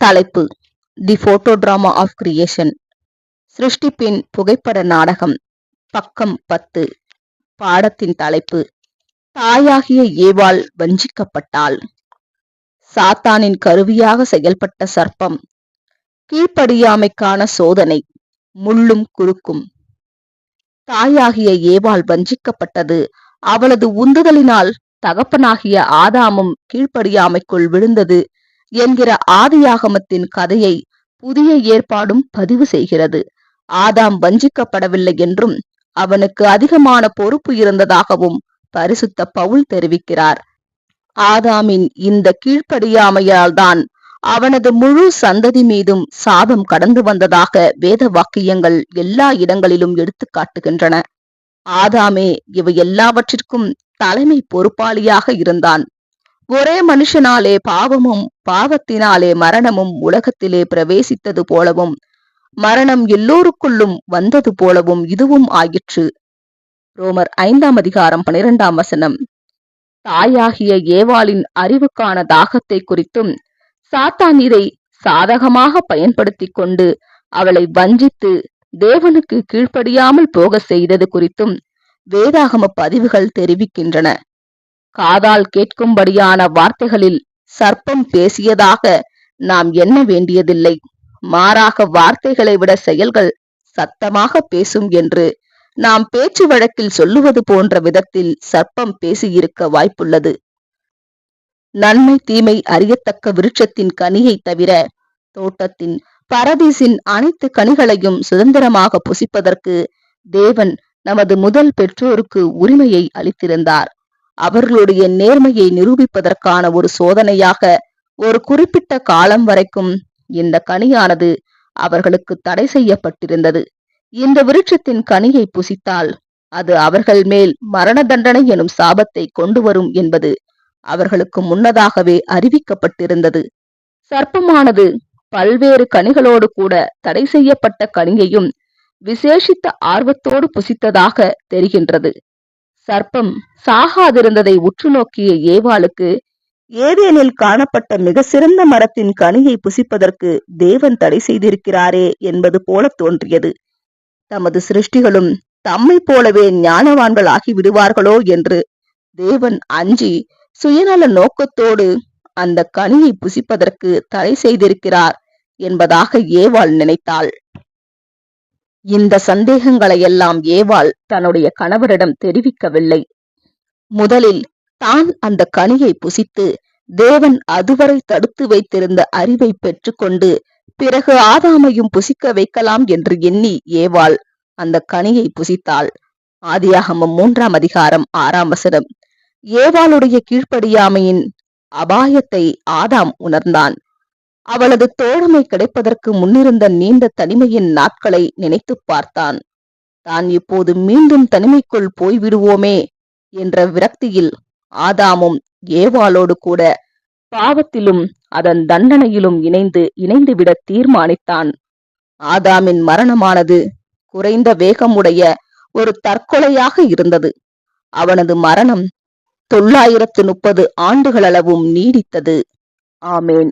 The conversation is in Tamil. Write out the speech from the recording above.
தலைப்பு the photo drama of creation சிருஷ்டிப்பின் புகைப்பட நாடகம் பக்கம் பத்து. பாடத்தின் தலைப்பு தாயாகிய ஏவாள் வஞ்சிக்கப்பட்டாள். சாத்தானின் கருவியாக செயல்பட்ட சர்ப்பம் கீழ்ப்படியாமைக்கான சோதனை முள்ளும் குறுக்கும். தாயாகிய ஏவாள் வஞ்சிக்கப்பட்டது அவளது உந்துதலினால் தகப்பனாகிய ஆதாமும் கீழ்ப்படியாமைக்குள் விழுந்தது என்கிற ஆதியாகமத்தின் கதையை புதிய ஏற்பாடும் பதிவு செய்கிறது. ஆதாம் வஞ்சிக்கப்படவில்லை என்றும் அவனுக்கு அதிகமான பொறுப்பு இருந்ததாகவும் பரிசுத்த பவுல் தெரிவிக்கிறார். ஆதாமின் இந்த கீழ்ப்படியாமையால்தான் அவனது முழு சந்ததி மீதும் சாபம் கடந்து வந்ததாக வேத வாக்கியங்கள் எல்லா இடங்களிலும் எடுத்து காட்டுகின்றன. ஆதாமே இவை எல்லாவற்றிற்கும் தலைமை பொறுப்பாளியாக இருந்தான். ஒரே மனுஷனாலே பாவமும் பாவத்தினாலே மரணமும் உலகத்திலே பிரவேசித்தது போலவும் மரணம் எல்லோருக்குள்ளும் வந்தது போலவும் இதுவும் ஆயிற்று. ரோமர் ஐந்தாம் அதிகாரம் பனிரெண்டாம் வசனம். தாயாகிய ஏவாளின் அறிவுக்கான தாகத்தை குறித்தும் சாத்தான் இதை சாதகமாக பயன்படுத்தி கொண்டு அவளை வஞ்சித்து தேவனுக்கு கீழ்ப்படியாமல் போக செய்தது குறித்தும் வேதாகம பதிவுகள் தெரிவிக்கின்றன. காதால் கேட்கும்படியான வார்த்தைகளில் சர்ப்பம் பேசியதாக நாம் எண்ண வேண்டியதில்லை. மாறாக வார்த்தைகளை விட செயல்கள் சத்தமாக பேசும் என்று நாம் பேச்சு வழக்கில் சொல்லுவது போன்ற விதத்தில் சர்ப்பம் பேசியிருக்க வாய்ப்புள்ளது. நன்மை தீமை அறியத்தக்க விருட்சத்தின் கனியை தவிர தோட்டத்தின் பரதீசின் அனைத்து கனிகளையும் சுதந்திரமாக புசிப்பதற்கு தேவன் நமது முதல் பெற்றோருக்கு உரிமையை அளித்திருந்தார். அவர்களுடைய நேர்மையை நிரூபிப்பதற்கான ஒரு சோதனையாக ஒரு குறிப்பிட்ட காலம் வரைக்கும் இந்த கனியானது அவர்களுக்கு தடை செய்யப்பட்டிருந்தது. இந்த விருட்சத்தின் கனியை புசித்தால் அது அவர்கள் மேல் மரண தண்டனை எனும் சாபத்தை கொண்டு வரும் என்பது அவர்களுக்கு முன்னதாகவே அறிவிக்கப்பட்டிருந்தது. சர்ப்பமானது பல்வேறு கனிகளோடு கூட தடை செய்யப்பட்ட கனியையும் விசேஷித்த ஆர்வத்தோடு புசித்ததாக தெரிகின்றது. சர்ப்பம் சாகாதிருந்ததை உற்று நோக்கிய ஏவாளுக்கு ஏதேனில் காணப்பட்ட மிக சிறந்த மரத்தின் கனியை புசிப்பதற்கு தேவன் தடை செய்திருக்கிறாரே என்பது போல தோன்றியது. தமது சிருஷ்டிகளும் தம்மை போலவே ஞானவான்கள் ஆகி விடுவார்களோ என்று தேவன் அஞ்சி சுயநல நோக்கத்தோடு அந்த கனியை புசிப்பதற்கு தடை செய்திருக்கிறார் என்பதாக ஏவாள் நினைத்தாள். இந்த சந்தேகங்களையெல்லாம் ஏவாள் தன்னுடைய கணவரிடம் தெரிவிக்கவில்லை. முதலில் தான் அந்த கனியை புசித்து தேவன் அதுவரை தடுத்து வைத்திருந்த அறிவை பெற்றுக்கொண்டு பிறகு ஆதாமையும் புசிக்க வைக்கலாம் என்று எண்ணி ஏவாள் அந்த கனியை புசித்தாள். ஆதியாகமம் மூன்றாம் அதிகாரம் ஆறாம் வசனம். ஏவாளுடைய கீழ்ப்படியாமையின் அபாயத்தை ஆதாம் உணர்ந்தான். அவளது தோழமை கிடைப்பதற்கு முன்னிருந்த நீண்ட தனிமையின் நாட்களை நினைத்து பார்த்தான். தான் இப்போது மீண்டும் தனிமைக்குள் போய்விடுவோமே என்ற விரக்தியில் ஆதாமும் ஏவாளோடு கூட பாவத்திலும் அதன் தண்டனையிலும் இணைந்து இணைந்துவிட தீர்மானித்தான். ஆதாமின் மரணமானது குறைந்த வேகமுடைய ஒரு தற்கொலையாக இருந்தது. அவனது மரணம் தொள்ளாயிரத்து முப்பது ஆண்டுகளளவும் நீடித்தது. ஆமேன்.